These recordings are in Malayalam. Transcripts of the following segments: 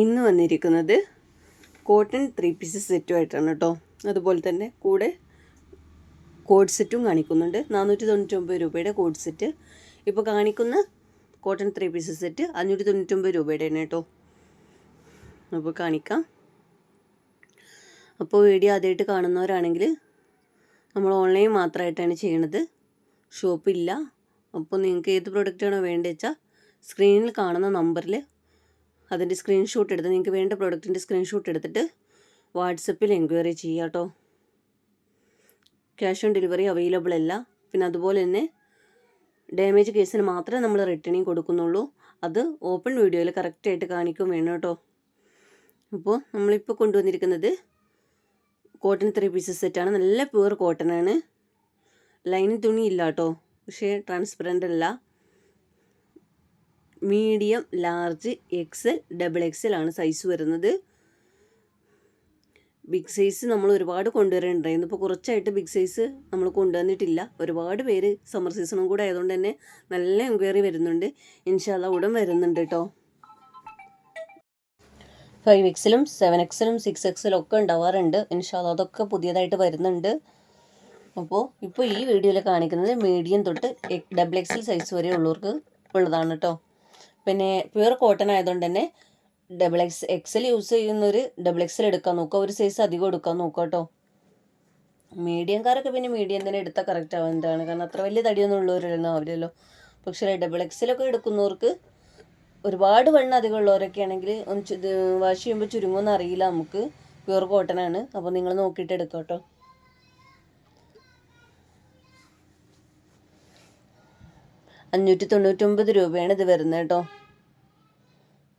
ഇന്ന് വന്നിരിക്കുന്നത് കോട്ടൺ ത്രീ പീസസ് സെറ്റുമായിട്ടാണ് കേട്ടോ. അതുപോലെ തന്നെ കൂടെ കോഡ് സെറ്റും കാണിക്കുന്നുണ്ട്. നാനൂറ്റി തൊണ്ണൂറ്റൊമ്പത് രൂപയുടെ കോഡ് സെറ്റ്. ഇപ്പോൾ കാണിക്കുന്ന കോട്ടൺ ത്രീ പീസസ് സെറ്റ് അഞ്ഞൂറ്റി തൊണ്ണൂറ്റൊമ്പത് രൂപയുടെയാണ് കേട്ടോ. അപ്പോൾ കാണിക്കാം. അപ്പോൾ വീഡിയോ ആദ്യമായിട്ട് കാണുന്നവരാണെങ്കിൽ നമ്മൾ ഓൺലൈൻ മാത്രമായിട്ടാണ് ചെയ്യണത്. ഷോപ്പില്ല. അപ്പോൾ നിങ്ങൾക്ക് ഏത് പ്രൊഡക്റ്റാണോ വേണ്ടത് വെച്ചാൽ സ്ക്രീനിൽ കാണുന്ന നമ്പറിൽ അതിന്റെ സ്ക്രീൻഷോട്ട് എടുത്ത് നിങ്ങൾക്ക് വേണ്ട പ്രോഡക്റ്റിന്റെ സ്ക്രീൻഷോട്ട് എടുത്തിട്ട് വാട്സപ്പിൽ എൻക്വയറി ചെയ്യുക കേട്ടോ. ക്യാഷ് ഓൺ ഡെലിവറി അവൈലബിൾ അല്ല. പിന്നെ അതുപോലെ തന്നെ ഡാമേജ് കേസിന് മാത്രമേ നമ്മൾ റിട്ടേണിങ് കൊടുക്കുന്നുള്ളൂ. അത് ഓപ്പൺ വീഡിയോയിൽ കറക്റ്റായിട്ട് കാണിക്കും വേണം കേട്ടോ. അപ്പോൾ നമ്മളിപ്പോൾ കൊണ്ടുവന്നിരിക്കുന്നത് കോട്ടൺ ത്രീ പീസസ് സെറ്റാണ് നല്ല പ്യുവർ കോട്ടൺ ആണ്. ലൈനിങ് തുണി ഇല്ല കേട്ടോ. പക്ഷേ ട്രാൻസ്പെറന്റ് അല്ല. Medium large XL double XL ആണ് സൈസ് വരുന്നത്. ബിഗ് സൈസ് നമ്മൾ ഒരുപാട് കൊണ്ടുവരേണ്ടായിരുന്നു ഇപ്പോൾ കുറച്ചായിട്ട് ബിഗ് സൈസ് നമ്മൾ കൊണ്ടുവന്നിട്ടില്ല. ഒരുപാട് പേര് സമ്മർ സീസണും കൂടെ ആയതുകൊണ്ട് തന്നെ നല്ല എൻക്വയറി വരുന്നുണ്ട്. ഇൻഷാല്ല ഉടൻ വരുന്നുണ്ട് കേട്ടോ ഫൈവ് എക്സിലും സെവൻ എക്സിലും സിക്സ് എക്സിലും ഒക്കെ ഉണ്ടാവാറുണ്ട്. ഇൻഷാല്ല അതൊക്കെ പുതിയതായിട്ട് വരുന്നുണ്ട്. അപ്പോൾ ഇപ്പോൾ ഈ വീഡിയോയിൽ കാണിക്കുന്നത് മീഡിയം തൊട്ട് ഡബിൾ എക്സൽ സൈസ് വരെ ഉള്ളവർക്ക് ഉള്ളതാണ് കേട്ടോ പിന്നെ പ്യുർ കോട്ടൺ ആയതുകൊണ്ട് തന്നെ ഡബിൾ എക്സ് എക്സൽ യൂസ് ചെയ്യുന്നവർ ഡബിൾ എക്സൽ എടുക്കാൻ നോക്കുക. ഒരു സൈസ് അധികം എടുക്കാൻ നോക്കുക കേട്ടോ മീഡിയംകാരൊക്കെ പിന്നെ മീഡിയം തന്നെ എടുത്താൽ കറക്റ്റ് ആവുന്നതാണ് കാരണം അത്ര വലിയ തടിയൊന്നും ഉള്ളവരല്ലോ അവരല്ലോ. പക്ഷേ ഡബിൾ എക്സലൊക്കെ എടുക്കുന്നവർക്ക് ഒരുപാട് വെണ്ണ അധികം ഉള്ളവരൊക്കെ ആണെങ്കിൽ ഒന്ന് വാഷ് ചെയ്യുമ്പോൾ ചുരുങ്ങുമെന്ന് അറിയില്ല. നമുക്ക് പ്യുർ കോട്ടൺ ആണ്. അപ്പോൾ നിങ്ങൾ നോക്കിയിട്ട് എടുക്കാം കേട്ടോ അഞ്ഞൂറ്റി തൊണ്ണൂറ്റൊമ്പത് രൂപയാണ് ഇത് വരുന്നത് കേട്ടോ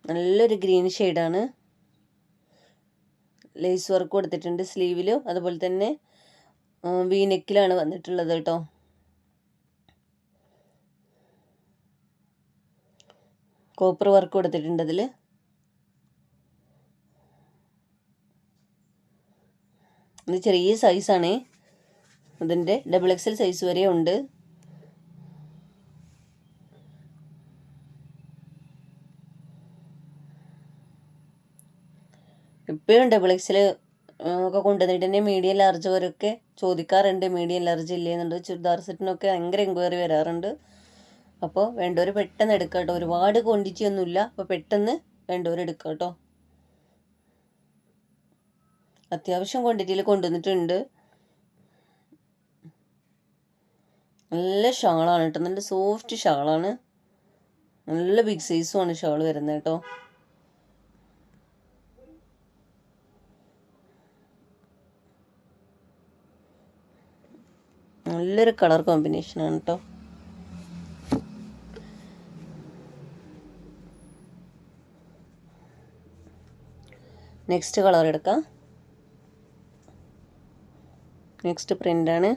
നല്ലൊരു ഗ്രീൻ ഷെയ്ഡാണ്. ലേസ് വർക്ക് കൊടുത്തിട്ടുണ്ട് സ്ലീവിലും. അതുപോലെ തന്നെ വി നെക്കിലാണ് വന്നിട്ടുള്ളത് കേട്ടോ. കോപ്പർ വർക്ക് കൊടുത്തിട്ടുണ്ട് അതിൽ ഇത് ചെറിയ സൈസാണേ അതിന്റെ ഡബിൾ എക്സൽ സൈസ് വരെ ഉണ്ട്. ഇപ്പോഴും ഡബിൾ എക്സിൽ ഒക്കെ കൊണ്ടുവന്നിട്ട്. തന്നെ മീഡിയം ലാർജ് വരെയൊക്കെ ചോദിക്കാറുണ്ട്. മീഡിയം ലാർജ് ഇല്ലേന്നുണ്ട്. ചുരിദാർ സെറ്റിനൊക്കെ ഭയങ്കര എൻക്വയറി വരാറുണ്ട്. അപ്പോൾ വേണ്ടവർ പെട്ടെന്ന് എടുക്കാം കേട്ടോ ഒരുപാട് ക്വാണ്ടിറ്റി ഒന്നുമില്ല. അപ്പോൾ പെട്ടെന്ന് വേണ്ടവർ എടുക്കാം കേട്ടോ അത്യാവശ്യം ക്വാണ്ടിറ്റിയിൽ കൊണ്ടുവന്നിട്ടുണ്ട്. നല്ല ഷാളാണ് കേട്ടോ. നല്ല സോഫ്റ്റ് ഷാളാണ് നല്ല ബിഗ് സൈസുമാണ് ഷാൾ വരുന്നത് കേട്ടോ. നല്ലൊരു കളർ കോമ്പിനേഷനാണ് കേട്ടോ നെക്സ്റ്റ് കളർ എടുക്കാം. നെക്സ്റ്റ് പ്രിന്റാണ്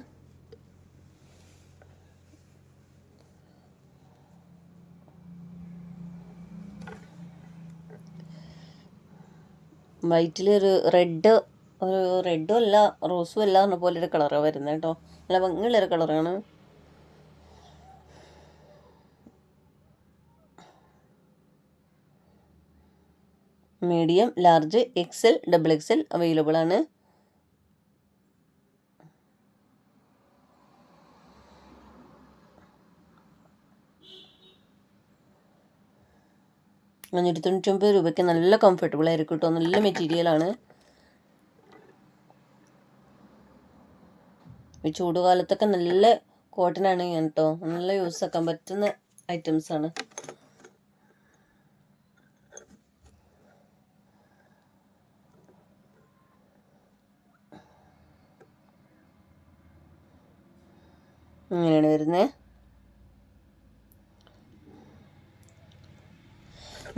വൈറ്റിൽ ഒരു റെഡ് ഒരു റെഡും അല്ല റോസും അല്ല എന്ന പോലെ ഒരു കളറാണ് വരുന്നത് കേട്ടോ നല്ല ഭംഗിയുള്ളൊരു കളറാണ്. Medium large XL double XL available ആണ്. അഞ്ഞൂറ്റി തൊണ്ണൂറ്റൊമ്പത് രൂപയ്ക്ക് നല്ല കംഫർട്ടബിൾ ആയിരിക്കും കേട്ടോ നല്ല മെറ്റീരിയലാണ് ഈ ചൂടുകാലത്തൊക്കെ നല്ല കോട്ടൺ ആണ് ഞാൻ കേട്ടോ. നല്ല യൂസ് ആക്കാൻ പറ്റുന്ന ഐറ്റംസ് ആണ്. ഇങ്ങനെയാണ് വരുന്നത്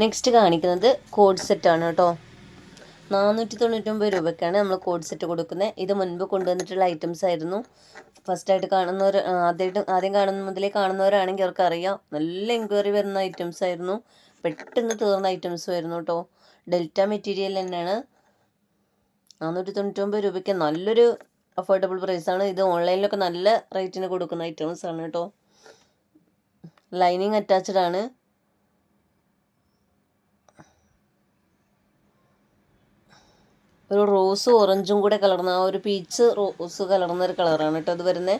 നെക്സ്റ്റ് കാണിക്കുന്നത് കോഡ് സെറ്റാണ് കേട്ടോ. നാനൂറ്റി തൊണ്ണൂറ്റൊമ്പത് രൂപയ്ക്കാണ് നമ്മൾ കോഡ് സെറ്റ് കൊടുക്കുന്നത് ഇത് മുൻപ് കൊണ്ടുവന്നിട്ടുള്ള ഐറ്റംസ് ആയിരുന്നു. ഫസ്റ്റായിട്ട് കാണുന്നവർ ആദ്യമായിട്ട് ആദ്യം കാണുന്ന മുതലേ കാണുന്നവരാണെങ്കിൽ അവർക്ക് അറിയാം. നല്ല എൻക്വയറി വരുന്ന ഐറ്റംസ് ആയിരുന്നു. പെട്ടെന്ന് തീർന്ന ഐറ്റംസ് ആയിരുന്നു കേട്ടോ ഡെൽറ്റ മെറ്റീരിയൽ തന്നെയാണ്. നാനൂറ്റി തൊണ്ണൂറ്റൊമ്പത് രൂപയ്ക്ക് നല്ലൊരു അഫോർഡബിൾ പ്രൈസാണ് ഇത് ഓൺലൈനിലൊക്കെ നല്ല റേറ്റിന് കൊടുക്കുന്ന ഐറ്റംസ് ആണ് കേട്ടോ ലൈനിങ് അറ്റാച്ച്ഡ് ആണ്. ഒരു റോസ് ഓറഞ്ചും കൂടെ കലർന്ന ഒരു പീച്ച് റോസ് കലർന്ന ഒരു കളറാണ് കേട്ടോ അത് വരുന്നത്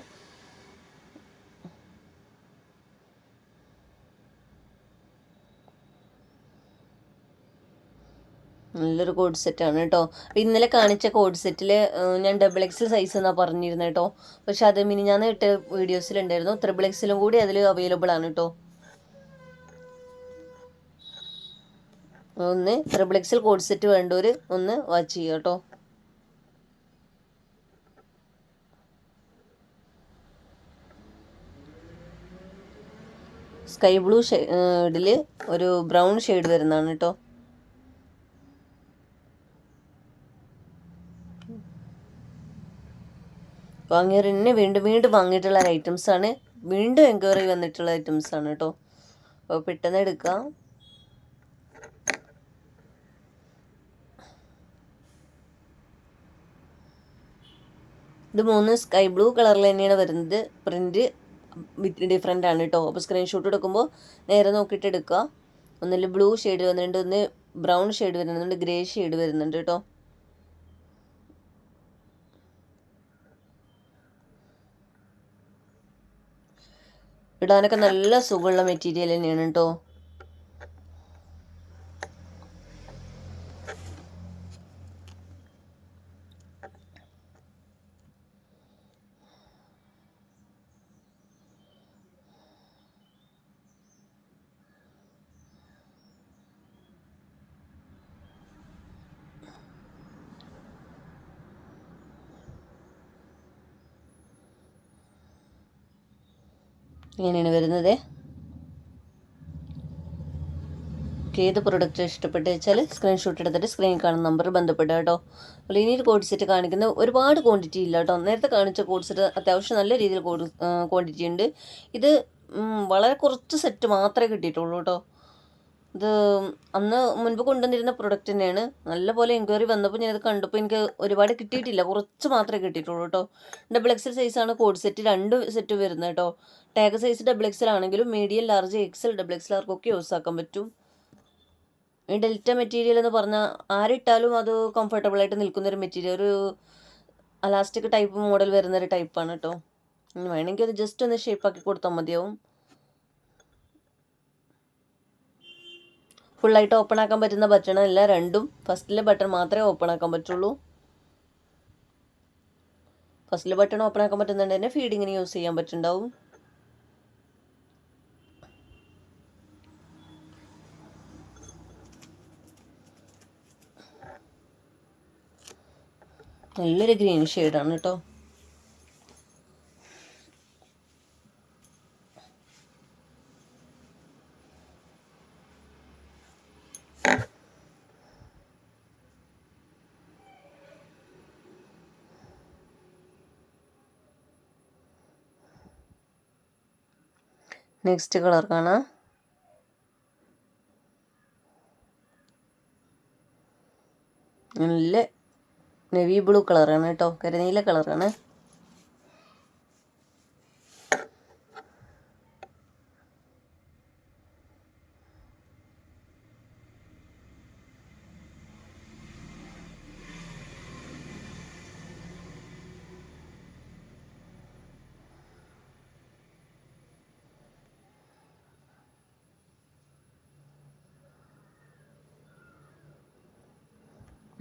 നല്ലൊരു കോഡ് സെറ്റാണ് കേട്ടോ. അപ്പോൾ ഇന്നലെ കാണിച്ച കോഡ് സെറ്റിൽ ഞാൻ ഡബിൾ എക്സൽ സൈസ് എന്നാണ് പറഞ്ഞിരുന്നത് കേട്ടോ. പക്ഷെ അത് മിനി ഞാൻ ഇട്ട വീഡിയോസിലുണ്ടായിരുന്നു ത്രിബിൾ എക്സലും കൂടി അതിൽ അവൈലബിൾ ആണ് കേട്ടോ. ഒന്ന് ട്രിപ്പിൾ എക്സിൽ കോഡ് സെറ്റ് വേണ്ടവർ ഒന്ന് വാച്ച് ചെയ്യുക കേട്ടോ സ്കൈ ബ്ലൂ ഷെയ്ഡിൽ ഒരു ബ്രൗൺ ഷെയ്ഡ് വരുന്നതാണ് കേട്ടോ വാങ്ങിയവർ വീണ്ടും വീണ്ടും വാങ്ങിയിട്ടുള്ള ഐറ്റംസ് ആണ്. വീണ്ടും എൻക്വയറി വന്നിട്ടുള്ള ഐറ്റംസ് ആണ് കേട്ടോ അപ്പോൾ പെട്ടെന്ന് എടുക്കാം. ഇത് മൂന്ന് സ്കൈ ബ്ലൂ കളറിൽ തന്നെയാണ് വരുന്നത്. പ്രിന്റ് ഡിഫറെന്റ് ആണ് കേട്ടോ അപ്പോൾ സ്ക്രീൻഷോട്ട് എടുക്കുമ്പോൾ നേരെ നോക്കിയിട്ട് എടുക്കുക ഒന്നിൽ ബ്ലൂ ഷെയ്ഡ് വരുന്നുണ്ട് ഒന്ന് ബ്രൗൺ ഷെയ്ഡ് വരുന്നുണ്ട് ഗ്രേ ഷെയ്ഡ് വരുന്നുണ്ട് കേട്ടോ ഇടാനൊക്കെ നല്ല സുഖമുള്ള മെറ്റീരിയൽ തന്നെയാണ് കേട്ടോ ഇങ്ങനെയാണ് വരുന്നത്. ഏത് പ്രൊഡക്റ്റ് ഇഷ്ടപ്പെട്ട് വെച്ചാൽ സ്ക്രീൻഷോട്ട് എടുത്തിട്ട് സ്ക്രീനിൽ കാണുന്ന നമ്പർ ബന്ധപ്പെടുക കേട്ടോ. ഒരു കോഡ് സെറ്റ് കാണിക്കുന്ന ഒരുപാട് ക്വാണ്ടിറ്റി ഇല്ല കേട്ടോ. നേരത്തെ കാണിച്ച കോഡ് സെറ്റ് അത്യാവശ്യം നല്ല രീതിയിൽ കോഡ് ക്വാണ്ടിറ്റി ഉണ്ട്. ഇത് വളരെ കുറച്ച് സെറ്റ് മാത്രമേ കിട്ടിയിട്ടുള്ളൂ കേട്ടോ. ഇത് അന്ന് മുൻപ് കൊണ്ടുവന്നിരുന്ന പ്രൊഡക്റ്റ് തന്നെയാണ്. നല്ലപോലെ എൻക്വയറി വന്നപ്പോൾ ഞാനത് കണ്ടപ്പോൾ എനിക്ക് ഒരുപാട് കിട്ടിയിട്ടില്ല. കുറച്ച് മാത്രമേ കിട്ടിയിട്ടുള്ളൂ കേട്ടോ ഡബിൾ എക്സൽ സൈസാണ് കോഡ് സെറ്റ് രണ്ട് സെറ്റ് വരുന്നത് കേട്ടോ ടാഗ് സൈസ് ഡബിൾ എക്സൽ ആണെങ്കിലും medium large XL double XL ആർക്കൊക്കെ യൂസ് ആക്കാൻ പറ്റും. ഈ ഡെൽറ്റ മെറ്റീരിയൽ എന്ന് പറഞ്ഞാൽ ആരിട്ടാലും അത് കംഫർട്ടബിൾ ആയിട്ട് നിൽക്കുന്ന ഒരു മെറ്റീരിയൽ ഒരു അലാസ്റ്റിക് ടൈപ്പ് മോഡൽ വരുന്നൊരു ടൈപ്പാണ് കേട്ടോ വേണമെങ്കിൽ അത് ജസ്റ്റ് ഒന്ന് ഷേപ്പാക്കി കൊടുത്താൽ മതിയാവും. ഫുള്ളായിട്ട് ഓപ്പൺ ആക്കാൻ പറ്റുന്ന ബട്ടണല്ല രണ്ടും ഫസ്റ്റിലെ ബട്ടൺ മാത്രമേ ഓപ്പൺ ആക്കാൻ പറ്റുള്ളൂ. ഫസ്റ്റിലെ ബട്ടൺ ഓപ്പൺ ആക്കാൻ പറ്റുന്നുണ്ട് തന്നെ ഫീഡിങ്ങിന് യൂസ് ചെയ്യാൻ പറ്റുന്നുണ്ടാവും. നല്ലൊരു ഗ്രീൻ ഷെയ്ഡാണ് കേട്ടോ നെക്സ്റ്റ് കളർ കാണാം. നല്ല നെവി ബ്ലൂ കളറാണ് കേട്ടോ. കരനീല കളറാണ്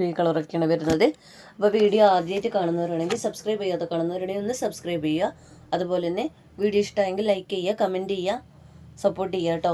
ഈ കളറൊക്കെയാണ് വരുന്നത്. അപ്പോൾ വീഡിയോ ആദ്യമായിട്ട് കാണുന്നവരാണെങ്കിൽ സബ്സ്ക്രൈബ് ചെയ്യാതെ കാണുന്നവരുണ്ടെങ്കിൽ ഒന്ന് സബ്സ്ക്രൈബ് ചെയ്യുക. അതുപോലെ തന്നെ വീഡിയോ ഇഷ്ടമായെങ്കിൽ ലൈക്ക് ചെയ്യുക കമന്റ് ചെയ്യുക സപ്പോർട്ട് ചെയ്യുക കേട്ടോ